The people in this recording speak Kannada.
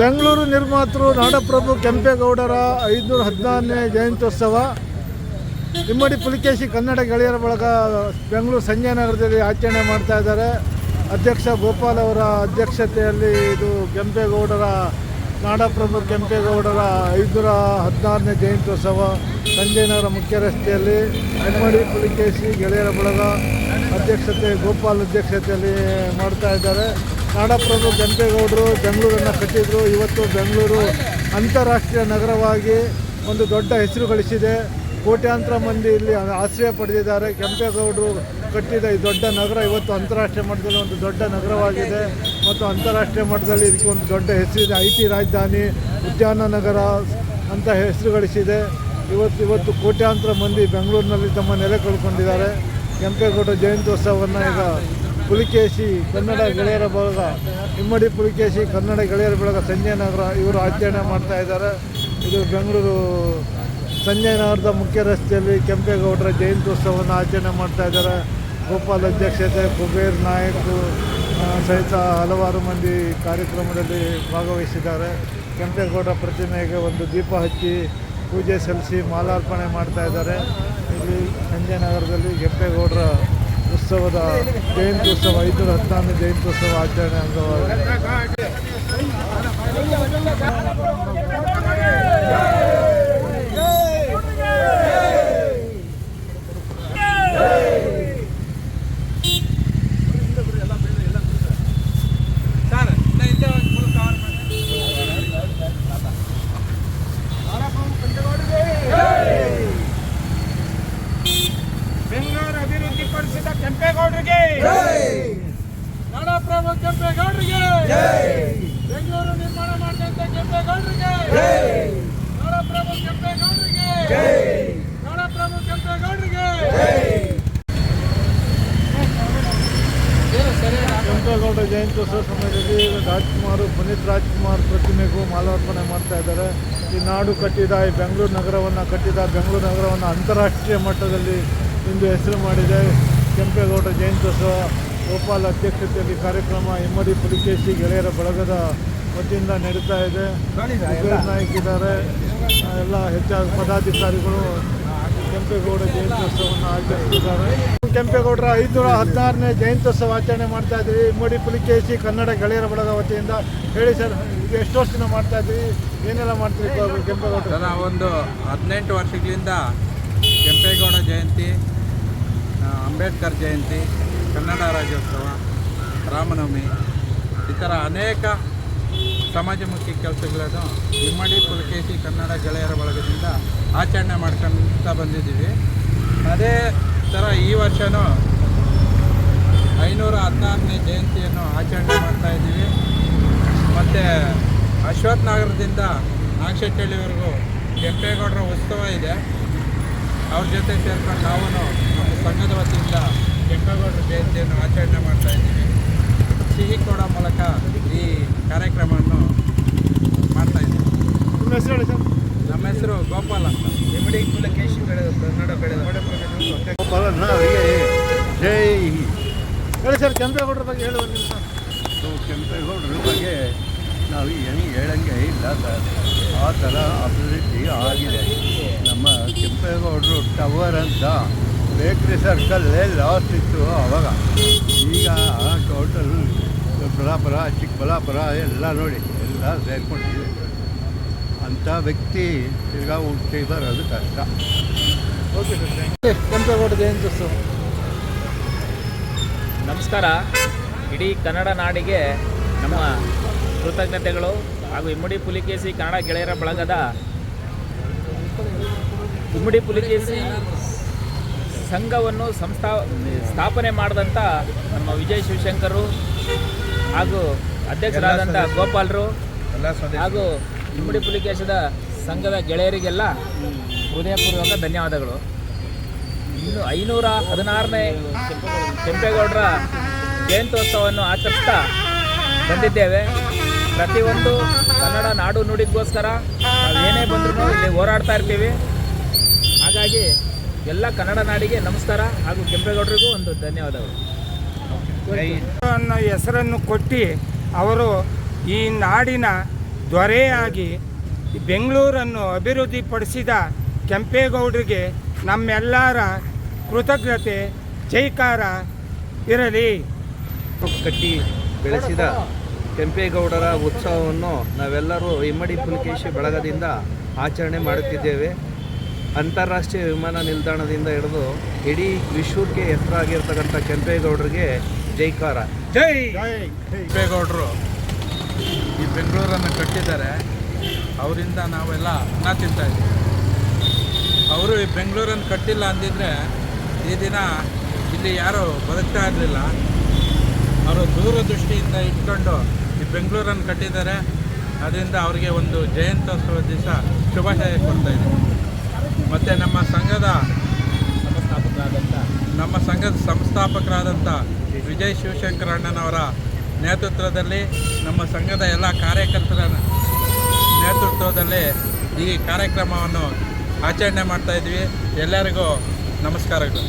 ಬೆಂಗಳೂರು ನಿರ್ಮಾತೃ ನಾಡಪ್ರಭು ಕೆಂಪೇಗೌಡರ ಐದುನೂರ ಹದಿನಾರನೇ ಜಯಂತ್ಯೋತ್ಸವ. ಇಮ್ಮಡಿ ಪುಲಿಕೇಶಿ ಕನ್ನಡ ಗೆಳೆಯರ ಬಳಗ ಬೆಂಗಳೂರು ಸಂಜಯ ನಗರದಲ್ಲಿ ಆಚರಣೆ ಮಾಡ್ತಾ ಇದ್ದಾರೆ. ಅಧ್ಯಕ್ಷ ಗೋಪಾಲ್ ಅವರ ಅಧ್ಯಕ್ಷತೆಯಲ್ಲಿ ಇದು ಕೆಂಪೇಗೌಡರ, ನಾಡಪ್ರಭು ಕೆಂಪೇಗೌಡರ ಐದುನೂರ ಹದಿನಾರನೇ ಜಯಂತ್ಯೋತ್ಸವ ಸಂಜಯನಗರ ಮುಖ್ಯ ರಸ್ತೆಯಲ್ಲಿ. ಇಮ್ಮಡಿ ಪುಲಿಕೇಶಿ ಗೆಳೆಯರ ಬಳಗ ಅಧ್ಯಕ್ಷತೆ, ಗೋಪಾಲ್ ಅಧ್ಯಕ್ಷತೆಯಲ್ಲಿ ಮಾಡ್ತಾ ಇದ್ದಾರೆ. ನಾಡಪ್ರಭು ಕೆಂಪೇಗೌಡರು ಬೆಂಗಳೂರನ್ನು ಕಟ್ಟಿದ್ರು. ಇವತ್ತು ಬೆಂಗಳೂರು ಅಂತಾರಾಷ್ಟ್ರೀಯ ನಗರವಾಗಿ ಒಂದು ದೊಡ್ಡ ಹೆಸರು ಗಳಿಸಿದೆ. ಕೋಟ್ಯಾಂತರ ಮಂದಿ ಇಲ್ಲಿ ಆಶ್ರಯ ಪಡೆದಿದ್ದಾರೆ. ಕೆಂಪೇಗೌಡರು ಕಟ್ಟಿದ ಈ ದೊಡ್ಡ ನಗರ ಇವತ್ತು ಅಂತಾರಾಷ್ಟ್ರೀಯ ಮಟ್ಟದಲ್ಲಿ ಒಂದು ದೊಡ್ಡ ನಗರವಾಗಿದೆ. ಮತ್ತು ಅಂತಾರಾಷ್ಟ್ರೀಯ ಮಟ್ಟದಲ್ಲಿ ಇದಕ್ಕೆ ಒಂದು ದೊಡ್ಡ ಹೆಸರಿದೆ. ಐ ಟಿ ರಾಜಧಾನಿ, ಉದ್ಯಾನ ನಗರ ಅಂತ ಹೆಸರು ಗಳಿಸಿದೆ. ಇವತ್ತು ಇವತ್ತು ಕೋಟ್ಯಾಂತರ ಮಂದಿ ಬೆಂಗಳೂರಿನಲ್ಲಿ ತಮ್ಮ ನೆಲೆ ಕಳ್ಕೊಂಡಿದ್ದಾರೆ. ಕೆಂಪೇಗೌಡ ಜಯಂತ್ಯೋತ್ಸವವನ್ನು ಈಗ ಪುಲಿಕೇಶಿ ಕನ್ನಡ ಗೆಳೆಯರ ಬಳಗ, ಇಮ್ಮಡಿ ಪುಲಿಕೇಶಿ ಕನ್ನಡ ಗೆಳೆಯರ ಬಳಗ ಸಂಜಯ್ ನಗರ ಇವರು ಆಚರಣೆ ಮಾಡ್ತಾ ಇದ್ದಾರೆ. ಇದು ಬೆಂಗಳೂರು ಸಂಜಯ್ ನಗರದ ಮುಖ್ಯ ರಸ್ತೆಯಲ್ಲಿ ಕೆಂಪೇಗೌಡರ ಜಯಂತ್ಯೋತ್ಸವವನ್ನು ಆಚರಣೆ ಮಾಡ್ತಾ ಇದ್ದಾರೆ. ಗೋಪಾಲ್ ಅಧ್ಯಕ್ಷತೆ ಕುಬೇರ್ ನಾಯಕ್ ಸಹಿತ ಹಲವಾರು ಮಂದಿ ಕಾರ್ಯಕ್ರಮದಲ್ಲಿ ಭಾಗವಹಿಸಿದ್ದಾರೆ. ಕೆಂಪೇಗೌಡರ ಪ್ರತಿಮೆಗೆ ಒಂದು ದೀಪ ಹಚ್ಚಿ ಪೂಜೆ ಸಲ್ಲಿಸಿ ಮಾಲಾರ್ಪಣೆ ಮಾಡ್ತಾ ಇದ್ದಾರೆ. ಇಲ್ಲಿ ಸಂಜಯ್ ನಗರದಲ್ಲಿ ಕೆಂಪೇಗೌಡರ ಉತ್ಸವದ ಜಯಂತ್ಯುತ್ಸವ ಐನೂರ ಹದಿನಾರನೇ ಜಯಂತ್ಯುತ್ಸವ ಆಚರಣೆ ಅಂಗವಾಗಿ ಬೆಂಗಳೂರು ಅಭಿವೃದ್ಧಿ ಪಡಿಸಿದ ಕೆಂಪೇಗೌಡರಿಗೆ ನಾಡಪ್ರಭು ಕೆಂಪೇಗೌಡರಿಗೆ. ಬೆಂಗಳೂರು ನಿರ್ಮಾಣ ಮಾಡಿದಂತ ಕೆಂಪೇಗೌಡರಿಗೆ. ನಾಡಪ್ರಭು ಕೆಂಪೇಗೌಡರಿಗೆ. ನಾಡಪ್ರಭು ಕೆಂಪೇಗೌಡರಿಗೆ. ಕೆಂಪೇಗೌಡ ಜಯಂತ್ಯೋತ್ಸವ ಸಮಯದಲ್ಲಿ ರಾಜ್ಕುಮಾರ್ ಪುನೀತ್ ರಾಜ್ಕುಮಾರ್ ಪ್ರತಿಮೆಗೂ ಮಾಲಾರ್ಪಣೆ ಮಾಡ್ತಾ ಇದ್ದಾರೆ. ಈ ನಾಡು ಕಟ್ಟಿದ ಈ ಬೆಂಗಳೂರು ನಗರವನ್ನು ಕಟ್ಟಿದ ಬೆಂಗಳೂರು ನಗರವನ್ನು ಅಂತಾರಾಷ್ಟ್ರೀಯ ಮಟ್ಟದಲ್ಲಿ ಇಂದು ಹೆಸರು ಮಾಡಿದೆ. ಕೆಂಪೇಗೌಡ ಜಯಂತೋತ್ಸವ ಗೋಪಾಲ್ ಅಧ್ಯಕ್ಷತೆಯಲ್ಲಿ ಕಾರ್ಯಕ್ರಮ ಇಮ್ಮಡಿ ಪುಲಿಕೇಶಿ ಗೆಳೆಯರ ಬಳಗದ ವತಿಯಿಂದ ನಡೀತಾ ಇದೆ. ನಾಯಕಿದ್ದಾರೆ ನಾಯಕ್ ಇದ್ದಾರೆ. ಆ, ಎಲ್ಲ ಹೆಚ್ಚಾದ ಪದಾಧಿಕಾರಿಗಳು ಕೆಂಪೇಗೌಡ ಜಯಂತ್ಯೋತ್ಸವವನ್ನು ಆಚರಿಸಿದ್ದಾರೆ ಕೆಂಪೇಗೌಡರ ಐದುನೂರ ಹದಿನಾರನೇ ಜಯಂತ್ಯೋತ್ಸವ ಆಚರಣೆ ಮಾಡ್ತಾ ಇದ್ದೀವಿ. ಇಮ್ಮಡಿ ಪುಲಿಕೇಶಿ ಕನ್ನಡ ಗೆಳೆಯರ ಬಳಗ ವತಿಯಿಂದ ಹೇಳಿ ಸರ್ ಇದು ಎಷ್ಟು ವರ್ಷದಿಂದ ಮಾಡ್ತಾ ಇದ್ದೀವಿ ಏನೆಲ್ಲ ಮಾಡ್ತೀವಿ ಕೆಂಪೇಗೌಡ? ಒಂದು ಹದಿನೆಂಟು ವರ್ಷಗಳಿಂದ ಕೆಂಪೇಗೌಡ ಜಯಂತಿ ಅಂಬೇಡ್ಕರ್ ಜಯಂತಿ, ಕನ್ನಡ ರಾಜ್ಯೋತ್ಸವ, ರಾಮನವಮಿ, ಈ ಥರ ಅನೇಕ ಸಮಾಜಮುಖಿ ಕೆಲಸಗಳನ್ನು ಇಮ್ಮಡಿ ಪುಲಕೇಶಿ ಕನ್ನಡ ಗೆಳೆಯರ ಬಳಗದಿಂದ ಆಚರಣೆ ಮಾಡ್ಕೊಂತ ಬಂದಿದ್ದೀವಿ. ಅದೇ ಥರ ಈ ವರ್ಷವೂ ಐನೂರ ಹದಿನಾರನೇ ಜಯಂತಿಯನ್ನು ಆಚರಣೆ ಮಾಡ್ತಾಯಿದ್ದೀವಿ ಮತ್ತು ಅಶ್ವಥ್ ನಗರದಿಂದ ನಾಗಶೆಟ್ಟಳ್ಳಿವರೆಗೂ ಕೆಂಪೇಗೌಡರ ಉತ್ಸವ ಇದೆ. ಅವ್ರ ಜೊತೆ ಸೇರ್ಕೊಂಡು ನಾವು ಸಂಘದ ವತಿಯಿಂದ ಕೆಂಪೇಗೌಡರ ಜಯಂತಿಯನ್ನು ಆಚರಣೆ ಮಾಡ್ತಾ ಇದ್ದೀವಿ. ಸಿಹಿ ಕೊಡೋ ಮೂಲಕ ಈ ಕಾರ್ಯಕ್ರಮವನ್ನು ಮಾಡ್ತಾ ಇದ್ದೀವಿ. ನಿಮ್ಮ ಹೆಸರು ಹೇಳಿ ಸರ್? ನಮ್ಮ ಹೆಸರು ಗೋಪಾಲ್ ಅಂತ. ಇಮ್ಮಡಿ ಕುಲಕೇಶಿ ಬೆಳೆದ ಕನ್ನಡ ಬೆಳೆದ ಜೈ ಹೇಳಿ ಸರ್ ಕೆಂಪೇಗೌಡರ ಬಗ್ಗೆ ಹೇಳುವ ಸೊ ಕೆಂಪೇಗೌಡರ ಬಗ್ಗೆ ನಾವು ಏನು ಹೇಳಂಗೆ ಇಲ್ಲ ಸರ್. ಆ ಥರ ಅಭಿವೃದ್ಧಿ ಆಗಿದೆ. ನಮ್ಮ ಕೆಂಪೇಗೌಡರು ಟವರ್ ಅಂತ ಬೇಕ್ರಿ ಸರ್ಕಲ್ಲೇ ಲಾಸ್ ಇತ್ತು ಅವಾಗ. ಈಗ ಟೋಟಲ್ ದೊಡ್ಡಬಳ್ಳಾಪುರ ಚಿಕ್ಕಬಳ್ಳಾಪುರ ಎಲ್ಲ ನೋಡಿ ಎಲ್ಲ ಸೇರ್ಕೊಂಡಿದ್ದೀವಿ ಅಂಥ ವ್ಯಕ್ತಿ ತಿರ್ಗಾ ಹುಟ್ಟಿ ಬರೋದು ಕಷ್ಟ. ಓಕೆ ಸರ್ ಕೆಂಪೇಗೌಡ ಜಯಂತ್ಯೋತ್ಸವ ನಮಸ್ಕಾರ. ಇಡೀ ಕನ್ನಡ ನಾಡಿಗೆ ನಮ್ಮ ಕೃತಜ್ಞತೆಗಳು ಹಾಗೂ ಇಮ್ಮಡಿ ಪುಲಿಕೇಸಿ ಕನ್ನಡ ಗೆಳೆಯರ ಬಳಗದ ಇಮ್ಮಡಿ ಪುಲಿಕೇಸಿ ಸಂಘವನ್ನು ಸಂಸ್ಥಾ ಸ್ಥಾಪನೆ ಮಾಡಿದಂಥ ನಮ್ಮ ವಿಜಯ್ ಶಿವಶಂಕರು ಹಾಗೂ ಅಧ್ಯಕ್ಷರಾದಂಥ ಗೋಪಾಲರು ಹಾಗೂ ಇಮ್ಮಡಿ ಪುಲಿಕೇಶದ ಸಂಘದ ಗೆಳೆಯರಿಗೆಲ್ಲ ಹೃದಯಪೂರ್ವಕ ಧನ್ಯವಾದಗಳು. ಇನ್ನು ಐನೂರ ಹದಿನಾರನೇ ಕೆಂಪೇಗೌಡರ ಜಯಂತ್ಯೋತ್ಸವವನ್ನು ಆಚರಿಸ್ತಾ ಬಂದಿದ್ದೇವೆ. ಪ್ರತಿಯೊಂದು ಕನ್ನಡ ನಾಡು ನುಡಿಗೋಸ್ಕರ ನಾವು ಏನೇ ಬಂದರೂ ಇಲ್ಲಿ ಹೋರಾಡ್ತಾ ಇರ್ತೀವಿ. ಹಾಗಾಗಿ ಎಲ್ಲ ಕನ್ನಡ ನಾಡಿಗೆ ನಮಸ್ಕಾರ ಹಾಗೂ ಕೆಂಪೇಗೌಡರಿಗೂ ಒಂದು ಧನ್ಯವಾದಗಳು. ಅನ್ನೋ ಹೆಸರನ್ನು ಕೊಟ್ಟು ಅವರು ಈ ನಾಡಿನ ದೊರೆಯಾಗಿ ಬೆಂಗಳೂರನ್ನು ಅಭಿವೃದ್ಧಿಪಡಿಸಿದ ಕೆಂಪೇಗೌಡರಿಗೆ ನಮ್ಮೆಲ್ಲರ ಕೃತಜ್ಞತೆ ಜೈಕಾರ ಇರಲಿ. ಕಟ್ಟಿ ಬೆಳೆಸಿದ ಕೆಂಪೇಗೌಡರ ಉತ್ಸವವನ್ನು ನಾವೆಲ್ಲರೂ ಇಮ್ಮಡಿ ಪುಲಕೇಶಿ ಬಳಗದಿಂದ ಆಚರಣೆ ಮಾಡುತ್ತಿದ್ದೇವೆ. ಅಂತಾರಾಷ್ಟ್ರೀಯ ವಿಮಾನ ನಿಲ್ದಾಣದಿಂದ ಹಿಡಿದು ಇಡೀ ವಿಶ್ವಕ್ಕೆ ಹೆಸರಾಗಿರ್ತಕ್ಕಂಥ ಕೆಂಪೇಗೌಡರಿಗೆ ಜೈಕಾರ ಜೈ ಕೆಂಪೇಗೌಡರು. ಈ ಬೆಂಗಳೂರನ್ನು ಕಟ್ಟಿದ್ದಾರೆ. ಅವರಿಂದ ನಾವೆಲ್ಲ ಅನ್ನ ತಿಂತಾ ಇದ್ದೀವಿ. ಅವರು ಈ ಬೆಂಗಳೂರನ್ನು ಕಟ್ಟಿಲ್ಲ ಅಂದಿದ್ರೆ ಈ ದಿನ ಇಲ್ಲಿ ಯಾರು ಬದುಕ್ತಾ ಇರಲಿಲ್ಲ. ಅವರು ದೂರದೃಷ್ಟಿಯಿಂದ ಇಟ್ಕೊಂಡು ಈ ಬೆಂಗಳೂರನ್ನು ಕಟ್ಟಿದ್ದಾರೆ. ಅದರಿಂದ ಅವರಿಗೆ ಒಂದು ಜಯಂತ್ಯೋತ್ಸವ ದಿವಸ ಶುಭಾಶಯ ಕೊಡ್ತಾ ಇದ್ದೀವಿ ಮತ್ತು ನಮ್ಮ ಸಂಘದ ಸಂಸ್ಥಾಪಕರಾದಂಥ ನಮ್ಮ ಸಂಘದ ಸಂಸ್ಥಾಪಕರಾದಂಥ ವಿಜಯ್ ಶಿವಶಂಕರ ಅಣ್ಣನವರ ನೇತೃತ್ವದಲ್ಲಿ ನಮ್ಮ ಸಂಘದ ಎಲ್ಲ ಕಾರ್ಯಕರ್ತರ ನೇತೃತ್ವದಲ್ಲಿ ಈ ಕಾರ್ಯಕ್ರಮವನ್ನು ಆಚರಣೆ ಮಾಡ್ತಾ ಇದ್ವಿ. ಎಲ್ಲರಿಗೂ ನಮಸ್ಕಾರಗಳು.